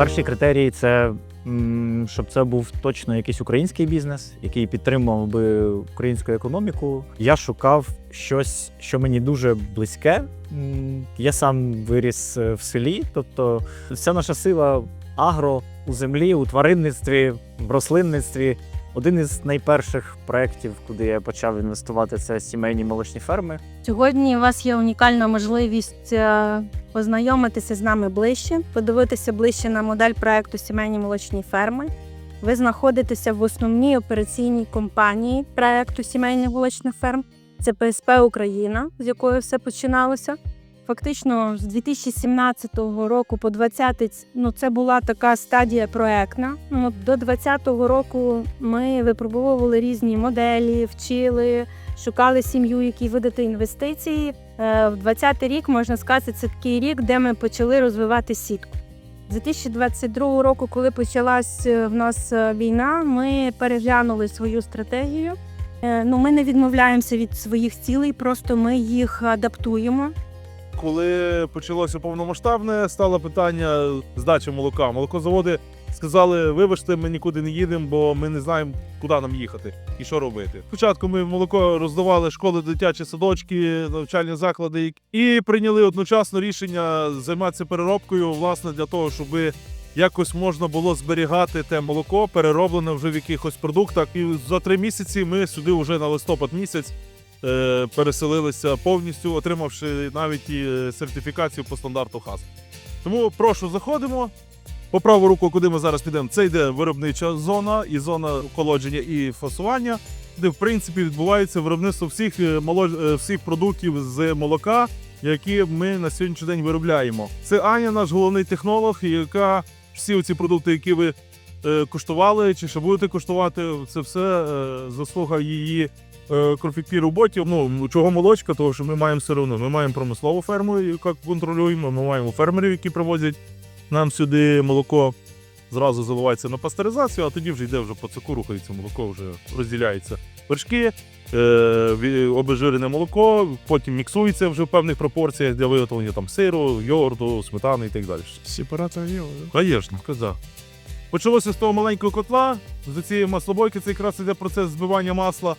Перший критерій це щоб це був точно якийсь український бізнес, який підтримував би українську економіку. Я шукав щось, що мені дуже близьке. Я сам виріс е, в селі, тобто вся наша сила агро у землі, у тваринництві, в рослинництві. Один із найперших проєктів, куди я почав інвестувати, це сімейні молочні ферми. Сьогодні у вас є унікальна можливість е, познайомитися з нами ближче, подивитися ближче на модель проекту сімейні молочні ферми. Ви знаходитеся в основній операційній компанії проекту сімейних молочних ферм. Це ПСП Україна, з якої все починалося. Фактично, з 2017 року по 2020 ну, це була така стадія проектна. Ну, до 2020 року ми випробовували різні моделі, вчили, шукали сім'ю, якій видати інвестиції. Е, В 2020 рік можна сказати, це такий рік, де ми почали розвивати сітку. З 2022 року, коли почалась е, в нас е, війна, ми переглянули свою стратегію. Ну, ми не відмовляємося від своїх цілей, просто ми їх адаптуємо. Коли почалося повномасштабне, стало питання здачі молока. Молокозаводи сказали: вибачте, ми нікуди не їдемо, бо ми не знаємо, куди нам їхати і що робити. Спочатку ми молоко роздавали школи, дитячі садочки, навчальні заклади, і прийняли одночасно рішення займатися переробкою, власне, для того, щоб якось можна було зберігати те молоко, перероблене вже в якихось продуктах. І за три місяці ми сюди вже на листопад місяць е, переселилися повністю, отримавши навіть і е, сертифікацію по стандарту ХАС. Тому прошу, заходимо. По праву руку, куди ми зараз підемо, це йде виробнича зона і зона охолодження і фасування, де в принципі відбувається виробництво всіх, е, е, всіх продуктів з молока, які ми на сьогоднішній день виробляємо. Це Аня, наш головний технолог, яка всі ці продукти, які ви е, куштували чи ще будете куштувати, це все заслуга її кропіткій роботі. Ну чого молочка, того що ми маємо все одно. Ми маємо промислову ферму, яку контролюємо. Ми маємо фермерів, які привозять нам сюди молоко. Зразу заливається на пастеризацію, а тоді вже йде вже по цеку, рухається молоко, вже розділяється вершки, е, обезжирене молоко, потім міксується вже в певних пропорціях для виготовлення там сиру, йогурту, сметани і так далі. Сепаратор є. Звісно, казав. Почалося з того маленького котла, з цієї маслобойки, це якраз іде процес збивання масла.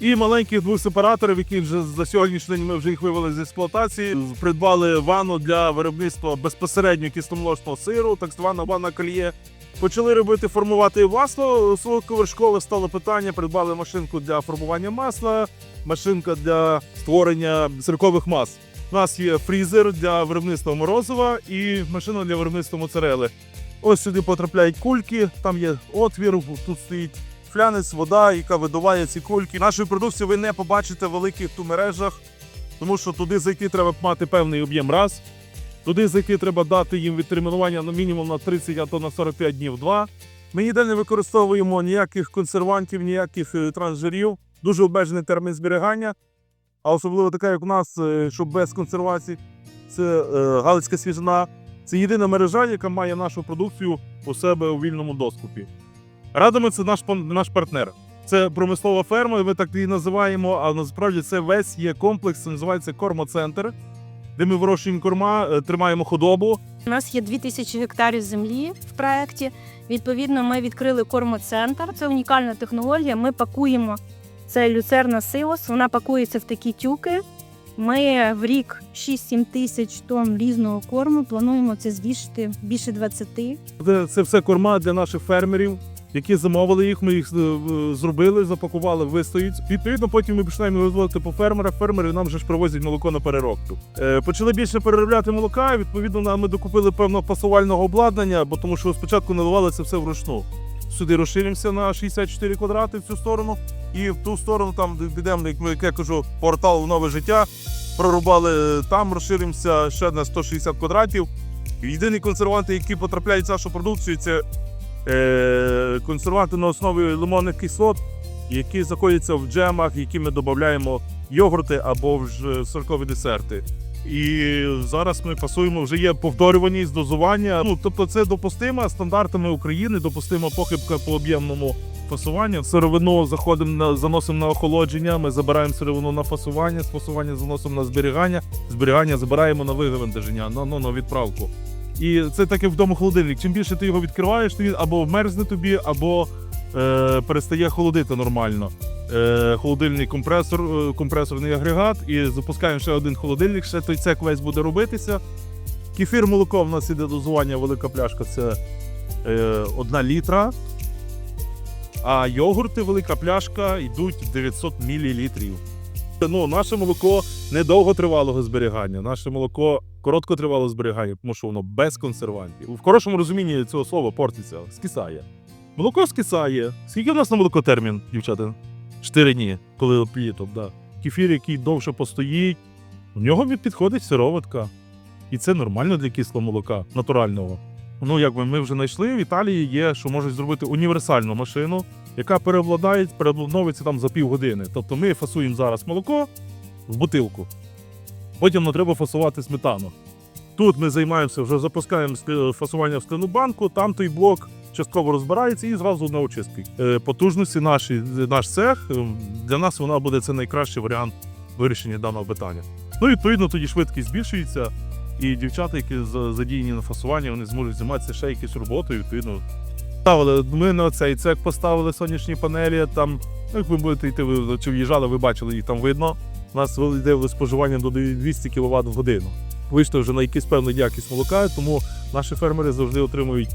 І маленьких двох сепараторів, які вже за сьогоднішній день ми вже їх вивели з експлуатації. Придбали ванну для виробництва безпосередньо кисломолочного сиру, так звана ванна кольє. Почали робити формувати масло солодковершкове, стало питання. Придбали машинку для формування масла, машинка для створення сиркових мас. У нас є фрізер для виробництва морозива і машина для виробництва моцарели. Ось сюди потрапляють кульки, там є отвір, тут стоїть флянець, вода, яка видуває ці кульки. Нашої продукції ви не побачите в великих ту мережах, тому що туди зайти треба мати певний об'єм раз. Туди зайти треба дати їм відтермінування на мінімум на 30, а то на 45 днів два. Ми ніде не використовуємо ніяких консервантів, ніяких е, трансжирів. Дуже обмежений термін зберігання. А особливо така, як у нас, е, що без консервації, це е, Галицька свіжина. Це єдина мережа, яка має нашу продукцію у себе у вільному доступі. Радами це наш, наш партнер. Це промислова ферма, ми так її називаємо, а насправді це весь є комплекс, це називається кормоцентр, де ми вирощуємо корма, е, тримаємо худобу. У нас є 2000 гектарів землі в проєкті. Відповідно, ми відкрили кормоцентр. Це унікальна технологія. Ми пакуємо це люцерна силос. Вона пакується в такі тюки. Ми в рік 6-7 тисяч тонн різного корму. Плануємо це звішити більше 20. Це, це все корма для наших фермерів, які замовили їх. Ми їх е, зробили, запакували, вистоїть. Відповідно, потім ми починаємо розводити по фермерах. Фермери нам вже ж привозять молоко на переробку. Е, почали більше переробляти молока. Відповідно, нам ми докупили певного пасувального обладнання, бо тому що спочатку наливали це все вручну. Сюди розширимося на 64 квадрати в цю сторону, і в ту сторону, там де підемо, як я кажу, портал в нове життя. Прорубали е, там, розширимося ще на 160 квадратів. Єдині консерванти, які потрапляють в нашу продукцію, це консерванти на основі лимонних кислот, які знаходяться в джемах, які ми додаємо йогурти або в соркові десерти. І зараз ми пасуємо, вже є повторюваність дозування. Ну тобто, це допустимо стандартами України, допустима похибка по об'ємному фасуванню. Сировину заходимо на заносимо на охолодження. Ми забираємо сировину на фасування, з фасування заносимо на зберігання. Зберігання забираємо на виготовлення, на, ну, на відправку. І це так вдома холодильник. Чим більше ти його відкриваєш, то він або вмерзне тобі, або е, перестає холодити нормально. Е, холодильний компресор, е, компресорний агрегат, і запускаємо ще один холодильник, ще той цех весь буде робитися. Кефір молоко в нас іде дозування, велика пляшка це е, одна літра. А йогурти, велика пляшка, йдуть 900 мл. Ну, наше молоко не довготривалого зберігання. Наше молоко короткотривалого зберігання, тому що воно без консервантів. В хорошому розумінні цього слова портиться, скисає. Молоко скисає. Скільки в нас на молоко термін, дівчата? Чотири дні, коли літом, да. Кефір, який довше постоїть, у нього підходить сироватка. І це нормально для кислого молока, натурального. Ну, якби ми вже знайшли, в Італії є, що можуть зробити універсальну машину, яка переобладає, переобладновується там за півгодини. Тобто ми фасуємо зараз молоко в бутилку. Потім нам треба фасувати сметану. Тут ми займаємося, вже запускаємо фасування в скляну банку, там той блок частково розбирається і зразу на очистки. Е, Потужності наші, наш цех, е, для нас вона буде це найкращий варіант вирішення даного питання. Ну, відповідно, тоді швидкість збільшується, і дівчата, які задіяні на фасуванні, вони зможуть займатися ще якоюсь роботою, відповідно. Ставили, ми на цей цех поставили сонячні панелі, там, ну, як ви будете йти, ви чи в'їжджали, ви бачили, їх там видно. У нас йде споживання до 200 кВт в годину. Вийшли вже на якийсь певну якість молока, тому наші фермери завжди отримують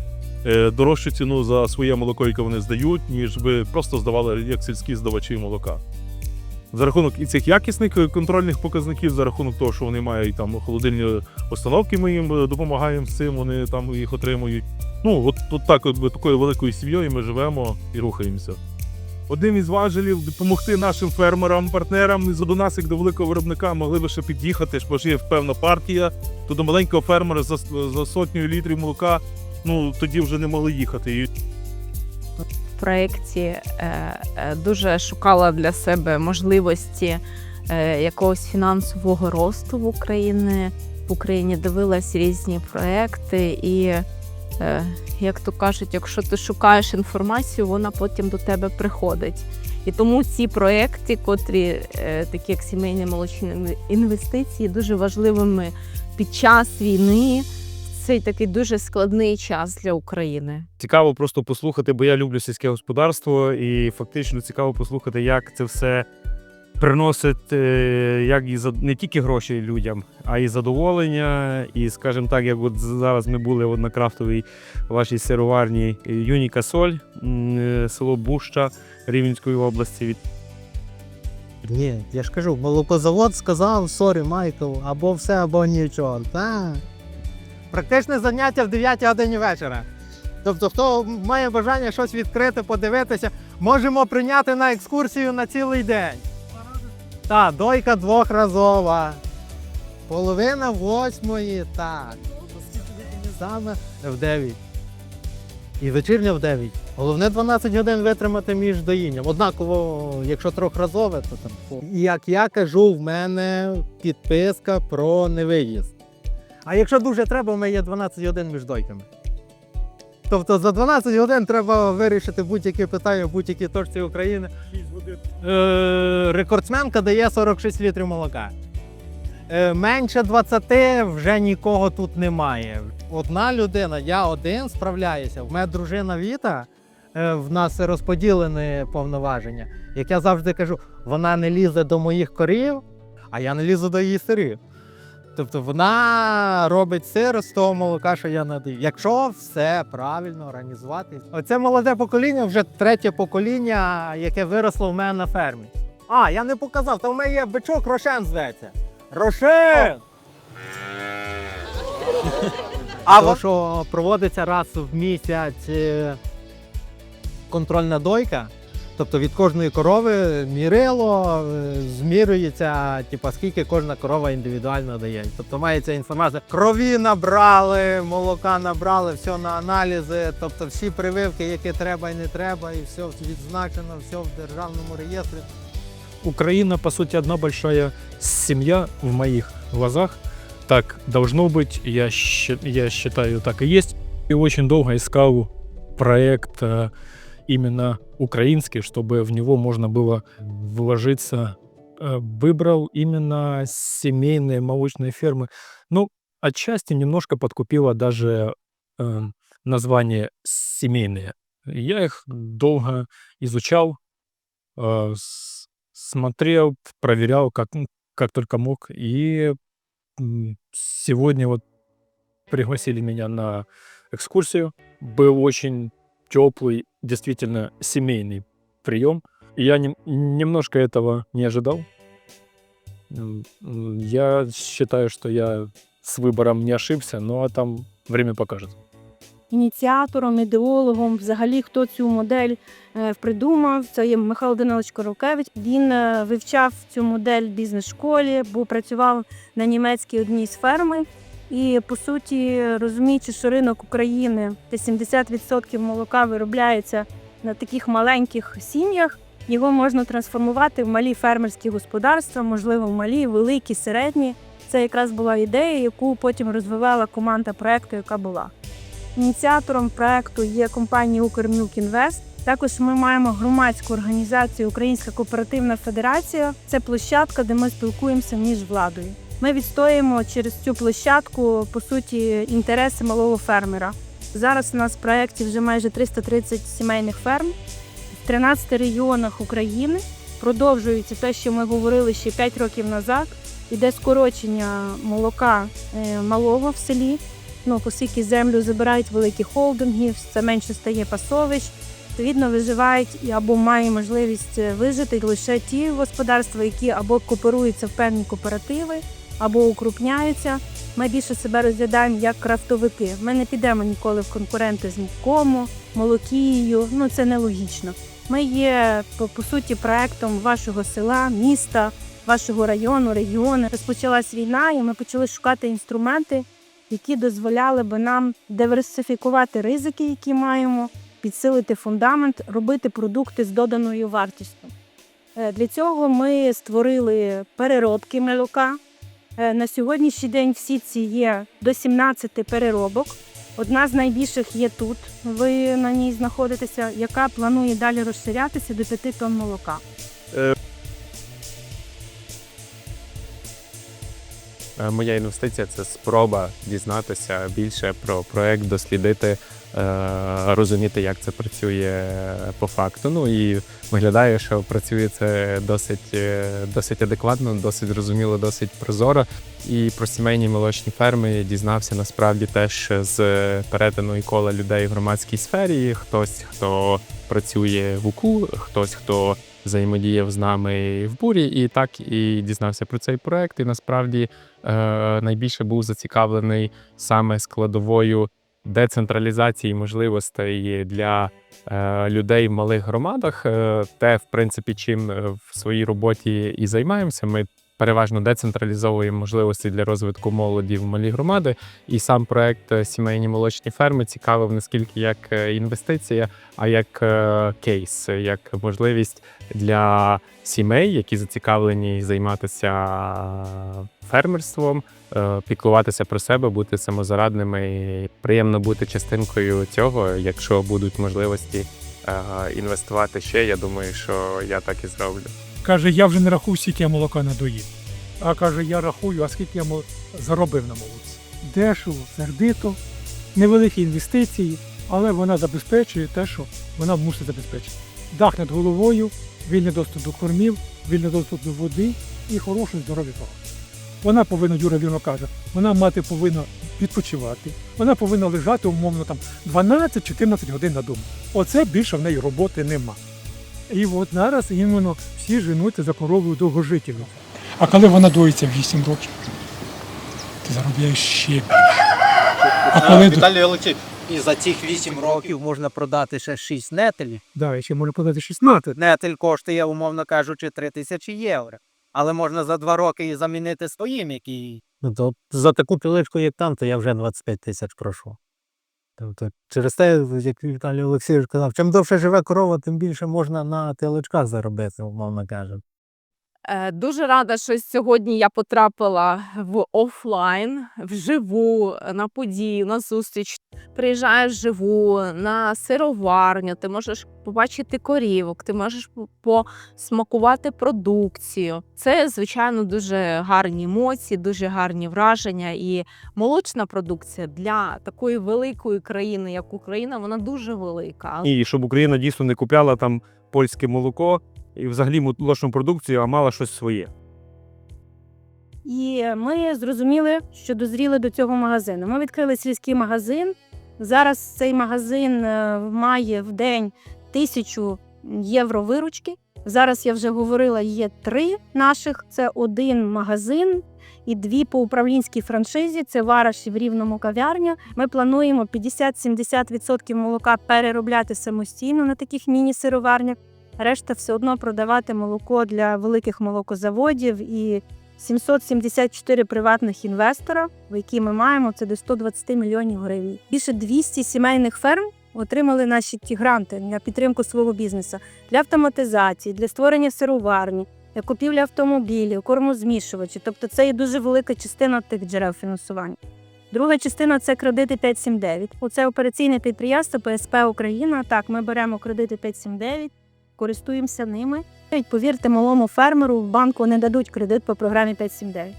е, дорожчу ціну за своє молоко, яке вони здають, ніж би просто здавали як сільські здавачі молока. За рахунок і цих якісних е, контрольних показників, за рахунок того, що вони мають там холодильні установки, ми їм е, допомагаємо з цим, вони там їх отримують. Ну, от, от так, якби такою великою сім'єю ми живемо і рухаємося. Одним із важелів допомогти нашим фермерам, партнерам до нас, як до великого виробника, могли би ще під'їхати, бо ж є певна партія, то до маленького фермера за, за сотню літрів молока, ну тоді вже не могли їхати. Проєкті е, е, дуже шукала для себе можливості е, якогось фінансового росту в Україні. В Україні дивилась різні проекти, і, як то кажуть, якщо ти шукаєш інформацію, вона потім до тебе приходить. І тому ці проекти, котрі такі як сімейні молочні інвестиції, дуже важливими під час війни. Цей такий дуже складний час для України. Цікаво просто послухати, бо я люблю сільське господарство, і фактично цікаво послухати, як це все приносить е, як і за не тільки гроші людям, а й задоволення. І, скажімо так, як от зараз ми були на крафтовій вашій сироварні Юніка Соль, е, село Буща Рівненської області. Від Ні, я ж кажу, молокозавод сказав, сорі, Майкл, або все, або нічого. Та. Практичне заняття в 9 годині вечора. Тобто, хто має бажання щось відкрити, подивитися, можемо прийняти на екскурсію на цілий день. Так, дойка двохразова. Половина восьмої, так. Саме в 9. І вечірня в 9. Головне 12 годин витримати між доїнням. Однаково, якщо трьохразове, то там. Як я кажу, в мене підписка про невиїзд. А якщо дуже треба, мене є 12 годин між дойками. Тобто за 12 годин треба вирішити будь-які питання в будь-якій точці України. Е, рекордсменка дає 46 літрів молока. Е, менше 20 вже нікого тут немає. Одна людина, я один справляюся. В мене дружина Віта, е, в нас розподілені повноваження. Як я завжди кажу, вона не лізе до моїх корів, а я не лізу до її сирів. Тобто вона робить сир з того молока, що я надаю. Якщо все правильно організувати. Оце молоде покоління, вже третє покоління, яке виросло в мене на фермі. А, я не показав, то в мене є бичок Рошен зветься. Рошен! А то, що проводиться раз в місяць е, контрольна дойка. Тобто від кожної корови мірило, е, змірюється, типу, скільки кожна корова індивідуально дає. Тобто мається інформація. Крові набрали, молока набрали, все на аналізи, тобто всі прививки, які треба і не треба, і все відзначено, все в державному реєстрі. Украина, по сути, одна большая семья в моих глазах. Так должно быть, я, я считаю, так и есть. И очень долго искал проект э, именно украинский, чтобы в него можно было вложиться. Э, Выбрал именно семейные молочные фермы. Ну, отчасти немножко подкупило даже э, название семейные. Я их долго изучал, э, смотрел, проверял, как, как только мог. И сегодня вот пригласили меня на экскурсию. Был очень теплый, действительно семейный прием. И я нем- немножко этого не ожидал. М, м, Я считаю, что я с выбором не ошибся, ну а там время покажет. Ініціатором, ідеологом, взагалі, хто цю модель е, придумав, це є Михайло Данилович Королкевич. Він е, вивчав цю модель в бізнес-школі, бо працював на німецькій одній з ферми. І по суті, розуміючи, що ринок України, де 70% молока виробляється на таких маленьких сім'ях, його можна трансформувати в малі фермерські господарства, можливо, в малі, великі, середні. Це якраз була ідея, яку потім розвивала команда проекту, яка була. Ініціатором проекту є компанія «Укрмілкінвест». Також ми маємо громадську організацію Українська кооперативна федерація. Це площадка, де ми спілкуємося між владою. Ми відстоюємо через цю площадку по суті інтереси малого фермера. Зараз у нас в проєкті вже майже 330 сімейних ферм в 13 регіонах України. Продовжується те, що ми говорили ще 5 років назад. Іде скорочення молока е, малого в селі. Ну, оскільки землю забирають великі холдинги, все менше стає пасовищ. Відповідно, виживають або має можливість е, вижити лише ті господарства, які або кооперуються в певні кооперативи, або укрупняються. Ми більше себе розглядаємо як крафтовики. Ми не підемо ніколи в конкуренти з Мукому, Молокією. Ну це нелогічно. Ми є по, по суті проектом вашого села, міста, вашого району, регіону. Розпочалась війна, і ми почали шукати інструменти, які дозволяли би нам диверсифікувати ризики, які маємо, підсилити фундамент, робити продукти з доданою вартістю. Е, Для цього ми створили переробки молока. Е, На сьогоднішній день в сітці є до 17 переробок. Одна з найбільших є тут. Ви на ній знаходитеся, яка планує далі розширятися до 5 тонн молока. Моя інвестиція це спроба дізнатися більше про проект, дослідити, е, розуміти, як це працює по факту. Ну і виглядає, що працює це досить, е, досить адекватно, досить зрозуміло, досить прозоро. І про сімейні молочні ферми дізнався насправді теж з перетину і кола людей в громадській сфері. Хтось, хто працює в УКУ, хтось, хто взаємодіяв з нами в бурі, і так і дізнався про цей проект. І насправді е, найбільше був зацікавлений саме складовою децентралізації можливостей для е, людей в малих громадах. Е, те, в принципі, чим е, в своїй роботі і займаємося. Ми переважно децентралізовуємо можливості для розвитку молоді в малі громади. І сам проект е, сімейні молочні ферми цікавив не скільки як е, інвестиція, а як е, кейс, як можливість для сімей, які зацікавлені займатися фермерством, піклуватися про себе, бути самозарадними. І Приємно бути частинкою цього. Якщо будуть можливості інвестувати ще, я думаю, що я так і зроблю. Каже, я вже не рахую, скільки я молока надоїв. А каже, я рахую, а скільки я заробив на молоці. Дешево, сердито, невеликі інвестиції, але вона забезпечує те, що вона мусить забезпечити. Дах над головою, вільний доступ до кормів, вільний доступ до води і хороше здоров'я того. Вона повинна, Юра вірно каже, вона мати повинна відпочивати, вона повинна лежати умовно там 12-14 годин на дому. Оце більше в неї роботи нема. І от зараз іменно всі женуться за коровою довгожителю. А коли вона доїться 8 років, ти заробляєш ще більше. А коли до... Віталій Олексійович, і за цих 8 років можна продати ще 6 нетелів. да, ще можна подати 16. Нетель коштує, умовно кажучи, 3 тисячі євро. Але можна за 2 роки і замінити своїм, який. Ну, то за таку піличку, як там, то я вже 25 тисяч прошу. Тобто, через те, як Віталій Олексійович казав, чим довше живе корова, тим більше можна на телечках заробити, умовно кажемо. Е, Дуже рада, що сьогодні я потрапила в офлайн, вживу, на подію, на зустріч. Приїжджаєш вживу, на сироварню, ти можеш побачити корівок, ти можеш посмакувати продукцію. Це, звичайно, дуже гарні емоції, дуже гарні враження. І молочна продукція для такої великої країни, як Україна, вона дуже велика. І щоб Україна дійсно не купляла там польське молоко і взагалі молочну продукцію, а мала щось своє. І ми зрозуміли, що дозріли до цього магазину. Ми відкрили сільський магазин. Зараз цей магазин е, має в день тисячу євро виручки. Зараз я вже говорила, є три наших: це один магазин і дві по управлінській франшизі. Це вараш в рівному кав'ярня. Ми плануємо 50-70% молока переробляти самостійно на таких міні-сироварнях. Решта все одно продавати молоко для великих молокозаводів і 774 приватних інвестора, які ми маємо, це до 120 мільйонів гривень. Більше 200 сімейних ферм отримали наші ті гранти для підтримку свого бізнесу, для автоматизації, для створення сироварні, для купівлі автомобілів, кормозмішувачів. Тобто це є дуже велика частина тих джерел фінансування. Друга частина це кредити 579. Оце операційне підприємство ПСП Україна. Так, ми беремо кредити 579, користуємося ними. Навіть, Повірте, малому фермеру в банку не дадуть кредит по програмі 579.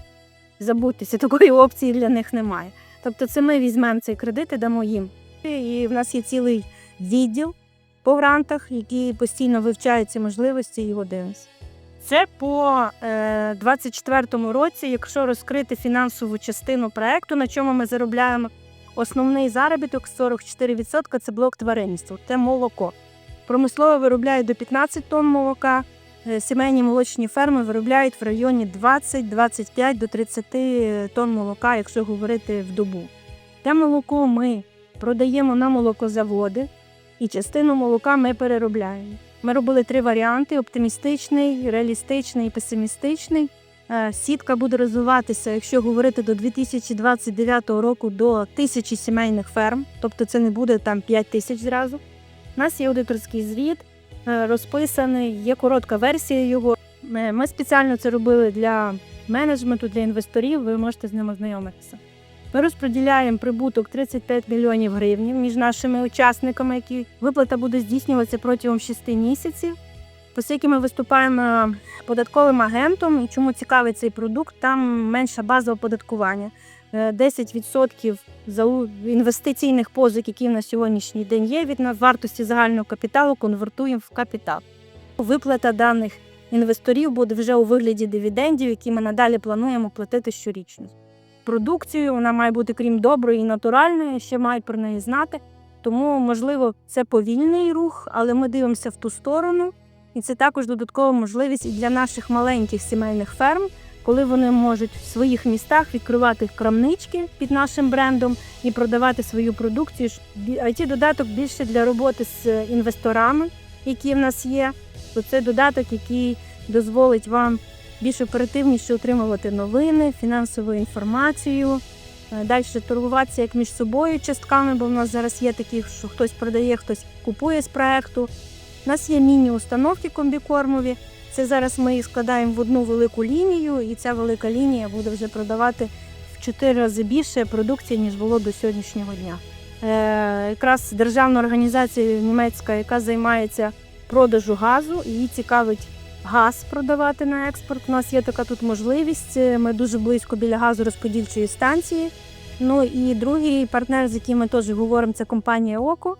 Забудьтеся, такої опції для них немає. Тобто, це ми візьмемо цей кредит і дамо їм. І в нас є цілий відділ по грантах, який постійно вивчає ці можливості і його дивимося. Це по е, 24-му році, якщо розкрити фінансову частину проекту, на чому ми заробляємо основний заробіток 44% це блок тваринництва, це молоко. Промислово виробляють до 15 тонн молока. Е, Сімейні молочні ферми виробляють в районі 20-25 до 30 тонн молока, якщо говорити в добу. Те молоко ми продаємо на молокозаводи, і частину молока ми переробляємо. Ми робили три варіанти: оптимістичний, реалістичний і песимістичний. Е, Сітка буде розвиватися, якщо говорити до 2029 року, до тисячі сімейних ферм, тобто це не буде там 5 тисяч зразу. У нас є аудиторський звіт, е, розписаний, є коротка версія його. Е, Ми спеціально це робили для менеджменту, для інвесторів. Ви можете з ним ознайомитися. Ми розподіляємо прибуток 35 мільйонів гривень між нашими учасниками, які виплата буде здійснюватися протягом 6 місяців. Оскільки ми виступаємо податковим агентом, і чому цікавий цей продукт, там менша база оподаткування. Е, 10% інвестиційних позик, які на сьогоднішній день є, від вартості загального капіталу конвертуємо в капітал. Виплата даних інвесторів буде вже у вигляді дивідендів, які ми надалі плануємо платити щорічно. Продукцію вона має бути, крім доброї і натуральної, ще мають про неї знати. Тому, можливо, це повільний рух, але ми дивимося в ту сторону. І це також додаткова можливість і для наших маленьких сімейних ферм, коли вони можуть в своїх містах відкривати крамнички під нашим брендом і продавати свою продукцію. it додаток більше для роботи з інвесторами, які в нас є. То це додаток, який дозволить вам більш оперативніше отримувати новини, фінансову інформацію. Далі торгуватися як між собою частками, бо в нас зараз є такі, що хтось продає, хтось купує з проекту. У нас є міні-установки комбікормові. Це зараз ми їх складаємо в одну велику лінію, і ця велика лінія буде вже продавати в 4 рази більше продукції, ніж було до сьогоднішнього дня. Е, якраз державна організація німецька, яка займається продажу газу, її цікавить газ продавати на експорт. У нас є така тут можливість. Е, Ми дуже близько біля газорозподільчої станції. Ну і другий партнер, з яким ми теж говоримо, це компанія Око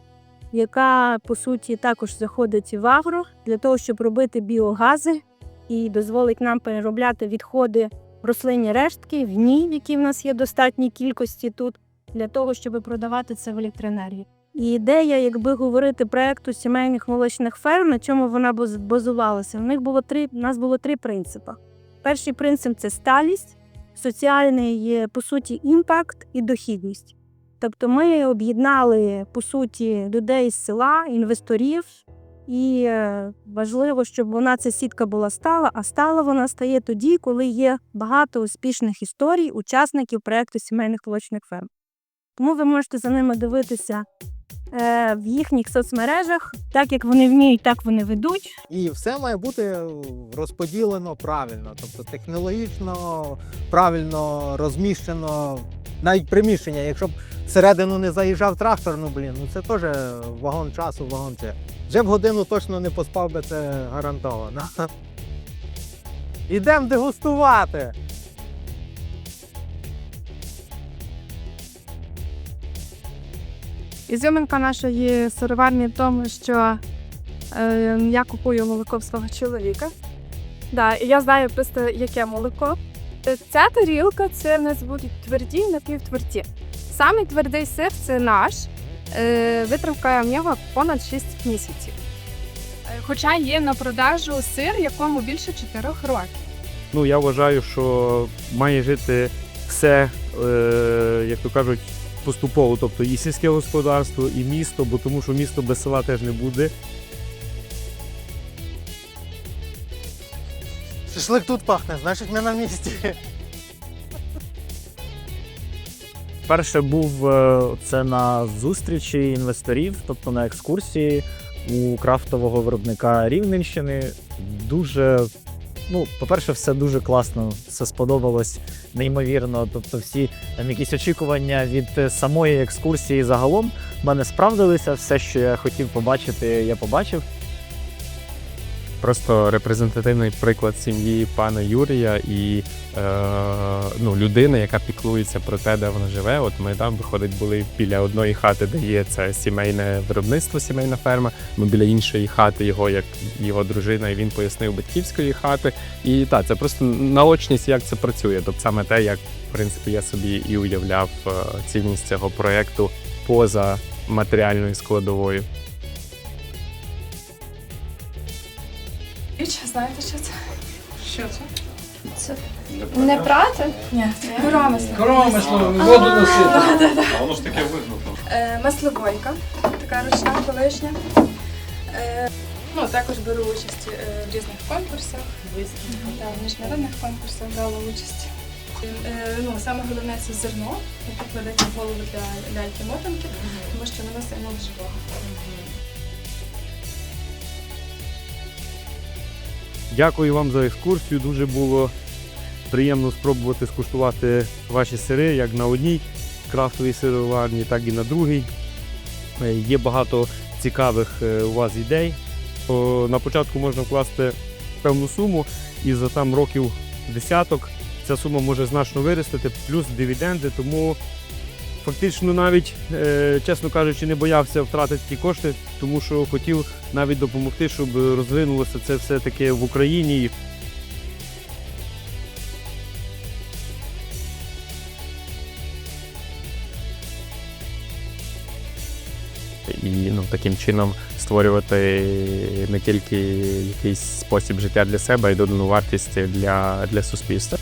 яка по суті також заходить в агро для того, щоб робити біогази і дозволить нам переробляти відходи рослинні рештки, гній, які в нас є в достатній кількості тут, для того, щоб продавати це в електроенергію. І ідея, якби говорити проекту сімейних молочних ферм, на чому вона баз- базувалася, в них було три, у нас було три принципи. Перший принцип це сталість, соціальний, по суті, імпакт і дохідність. Тобто ми об'єднали по суті людей з села, інвесторів, і е, важливо, щоб вона ця сітка була стала. А стала вона стає тоді, коли є багато успішних історій учасників проекту сімейних молочних ферм. Тому ви можете за ними дивитися в їхніх соцмережах. Так як вони вміють, так вони ведуть. І все має бути розподілено правильно, тобто технологічно правильно розміщено. Навіть приміщення, якщо б всередину не заїжджав трактор, ну блін, ну це теж вагон часу, вагон це. Вже б годину точно не поспав би це гарантовано. Ідемо дегустувати. Ізюминка нашої сироварні в тому, що е, я купую молоко в свого чоловіка. Да, і я знаю просто, яке молоко. Ця тарілка це в нас будуть тверді і напівтверді. Самий твердий сир це наш. Е, витримка в нього понад 6 місяців. Е, Хоча є на продажу сир, якому більше 4 років. Ну я вважаю, що має жити все, е, як то кажуть, поступово. Тобто і сільське господарство, і місто, бо тому що місто без села теж не буде. Шашлик тут пахне, значить ми на місці. Перше був е, це на зустрічі інвесторів, тобто на екскурсії у крафтового виробника Рівненщини. Дуже, ну, по-перше, все дуже класно, все сподобалось неймовірно. Тобто, всі там якісь очікування від е, самої екскурсії загалом в мене справдилися. Все, що я хотів побачити, я побачив. Просто репрезентативний приклад сім'ї пана Юрія і е, ну, людини, яка піклується про те, де вона живе. От ми там виходить були біля одної хати, де є це сімейне виробництво, сімейна ферма. Ми біля іншої хати, його як його дружина, і він пояснив батьківської хати. І так, це просто наочність, як це працює. Тобто саме те, як в принципі я собі і уявляв е, цінність цього проекту поза матеріальною складовою. Річ, знаєте, що це? Що це? Це не прати? Ні. Коромисло. Коромисло, воду носити. Воно ж таке вигнуто. Е, маслобойка, така ручна колишня. Е, ну, також беру участь е, в різних конкурсах. Та, в міжнародних конкурсах брала участь. Е, ну, саме головне це зерно, яке кладеться в голову для ляльки-мотанки, тому що воно символ живого. Дякую вам за екскурсію. Дуже було приємно спробувати скуштувати ваші сири як на одній крафтовій сироварні, так і на другій. Е, Є багато цікавих е, у вас ідей. На початку можна вкласти певну суму, і за там років десяток ця сума може значно виростити, плюс дивіденди. Тому фактично навіть, е, чесно кажучи, не боявся втратити ті кошти, тому що хотів навіть допомогти, щоб розвинулося це все таки в Україні. і ну, таким чином створювати не тільки якийсь спосіб життя для себе, а й додану вартість для, для суспільства.